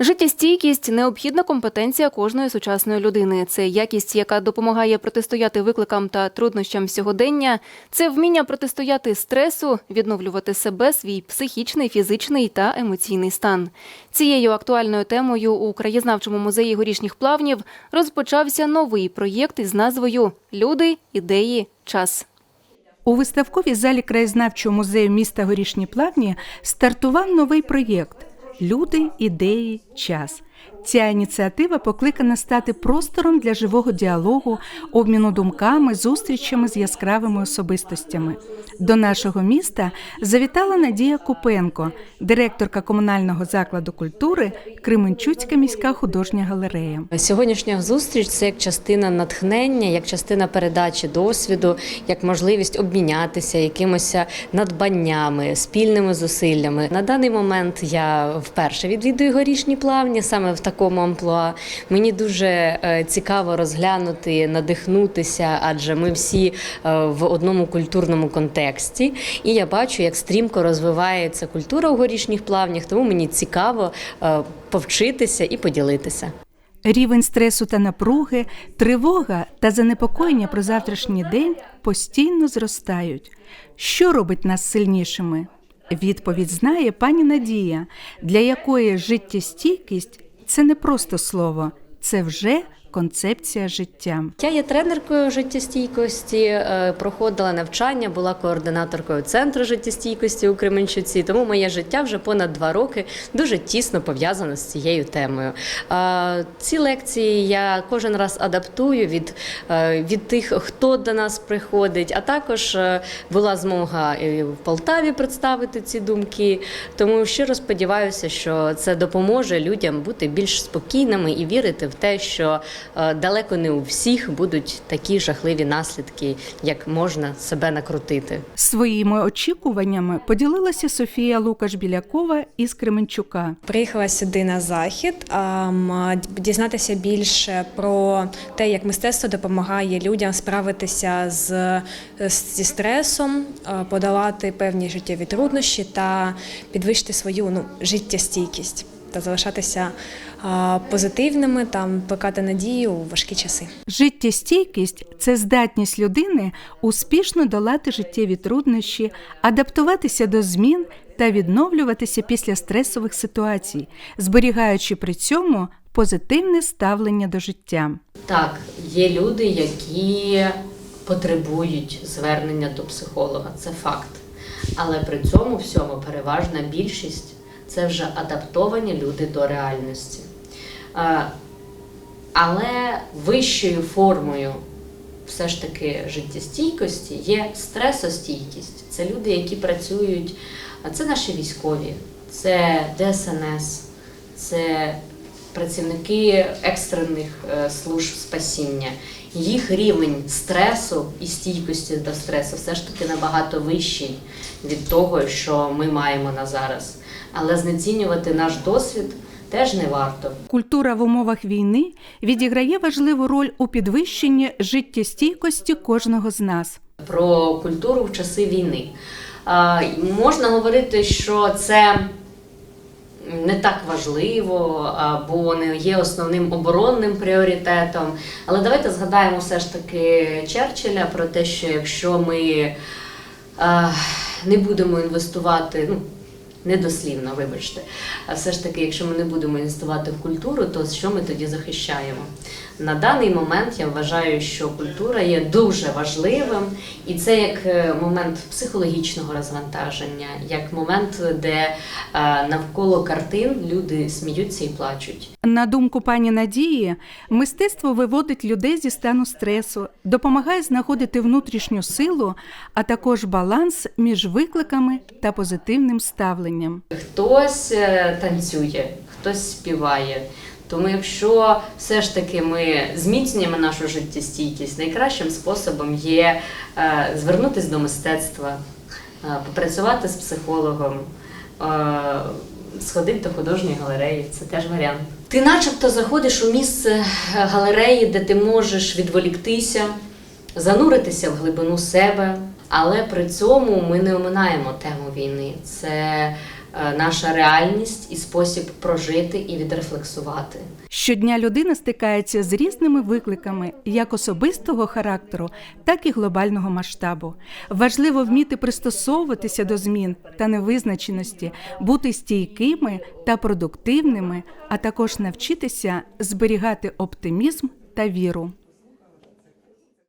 Життєстійкість необхідна компетенція кожної сучасної людини. Це якість, яка допомагає протистояти викликам та труднощам сьогодення. Це вміння протистояти стресу, відновлювати себе, свій психічний, фізичний та емоційний стан. Цією актуальною темою у краєзнавчому музеї горішніх плавнів розпочався новий проєкт із назвою Люди, ідеї, час. У виставковій залі краєзнавчого музею міста Горішні Плавні стартував новий проєкт Люди, ідеї, час. Ця ініціатива покликана стати простором для живого діалогу, обміну думками, зустрічами з яскравими особистостями. До нашого міста завітала Надія Купенко, директорка комунального закладу культури Кременчуцька міська художня галерея. Сьогоднішня зустріч це як частина натхнення, як частина передачі досвіду, як можливість обмінятися якимось надбаннями, спільними зусиллями. На даний момент я вперше відвідую горішні плавні саме в такому амплуа. Мені дуже е, цікаво розглянути, надихнутися, адже ми всі е, в одному культурному контексті. І я бачу, як стрімко розвивається культура у горішніх плавнях, тому мені цікаво е, повчитися і поділитися. Рівень стресу та напруги, тривога та занепокоєння про завтрашній день постійно зростають. Що робить нас сильнішими? Відповідь знає пані Надія, для якої життєстійкість це не просто слово, це вже концепція життя. Я є тренеркою життєстійкості, е, проходила навчання, була координаторкою центру життєстійкості у Кременчуці. Тому моє життя вже понад два роки дуже тісно пов'язано з цією темою. Е, Ці лекції я кожен раз адаптую від, е, від тих, хто до нас приходить, а також була змога в Полтаві представити ці думки. Тому щиро сподіваюся, що це допоможе людям бути більш спокійними і вірити в те, що далеко не у всіх будуть такі жахливі наслідки, як можна себе накрутити. Своїми очікуваннями поділилася Софія Лукаш-Білякова із Кременчука. Приїхала сюди на захід а, дізнатися більше про те, як мистецтво допомагає людям справитися з, зі стресом, а, подолати певні життєві труднощі та підвищити свою ну, життєстійкість та залишатися позитивними та плекати надію у важкі часи. Життєстійкість це здатність людини успішно долати життєві труднощі, адаптуватися до змін та відновлюватися після стресових ситуацій, зберігаючи при цьому позитивне ставлення до життя. Так, є люди, які потребують звернення до психолога, це факт. Але при цьому всьому переважна більшість це вже адаптовані люди до реальності. Але вищою формою все ж таки життєстійкості є стресостійкість. Це люди, які працюють, це наші військові, це ДСНС, це працівники екстрених е, служб спасіння. Їх рівень стресу і стійкості до стресу все ж таки набагато вищий від того, що ми маємо на зараз. Але знецінювати наш досвід теж не варто. Культура в умовах війни відіграє важливу роль у підвищенні життєстійкості кожного з нас. про культуру в часи війни. А, Можна говорити, що це не так важливо або не є основним оборонним пріоритетом. Але давайте згадаємо все ж таки Черчилля про те, що якщо ми не будемо інвестувати, ну, недослівно, вибачте, а все ж таки, якщо ми не будемо інвестувати в культуру, то що ми тоді захищаємо? На даний момент я вважаю, що культура є дуже важливим, і це як е, момент психологічного розвантаження, як момент, де е, навколо картин люди сміються і плачуть. На думку пані Надії, мистецтво виводить людей зі стану стресу, допомагає знаходити внутрішню силу, а також баланс між викликами та позитивним ставленням. Хтось е, танцює, хтось співає. Тому, якщо все ж таки ми зміцнюємо нашу життєстійкість, найкращим способом є е, звернутися до мистецтва, е, попрацювати з психологом, сходити до художньої галереї. Це теж варіант. Ти начебто заходиш у місце галереї, де ти можеш відволіктися, зануритися в глибину себе, але при цьому ми не оминаємо тему війни. Це е, наша реальність і спосіб прожити і відрефлексувати. Щодня людина стикається з різними викликами як особистого характеру, так і глобального масштабу. Важливо вміти пристосовуватися до змін та невизначеності, бути стійкими та продуктивними, а також навчитися зберігати оптимізм та віру.